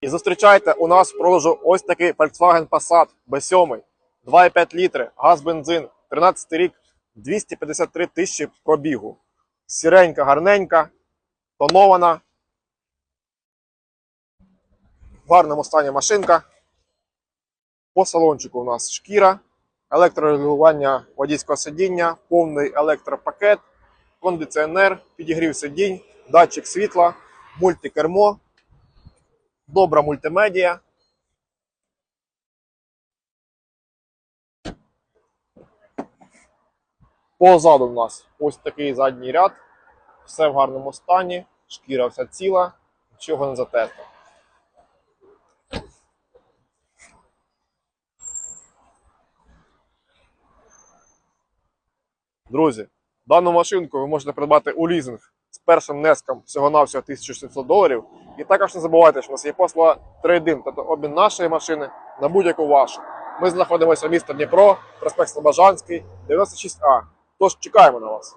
І зустрічайте у нас в продажу ось такий Volkswagen Passat B7, 2,5 літри, газ бензин, 13 рік, 253 тисячі пробігу. Сіренька, гарненька, тонована. В гарному стані машинка. По салончику у нас шкіра, електрорегулювання водійського сидіння, повний електропакет, кондиціонер, підігрів сидінь, датчик світла, мультикермо, добра мультимедіа. Позаду у нас ось такий задній ряд, все в гарному стані, шкіра вся ціла, нічого не затерто. Друзі, дану машинку ви можете придбати у лізинг з першим внеском всього-навсього 1700 доларів. І також не забувайте, що у нас є послуга трейдинг, тобто обмін нашої машини на будь-яку вашу. Ми знаходимося в місті Дніпро, проспект Слобожанський, 96А. Тож чекаємо на вас.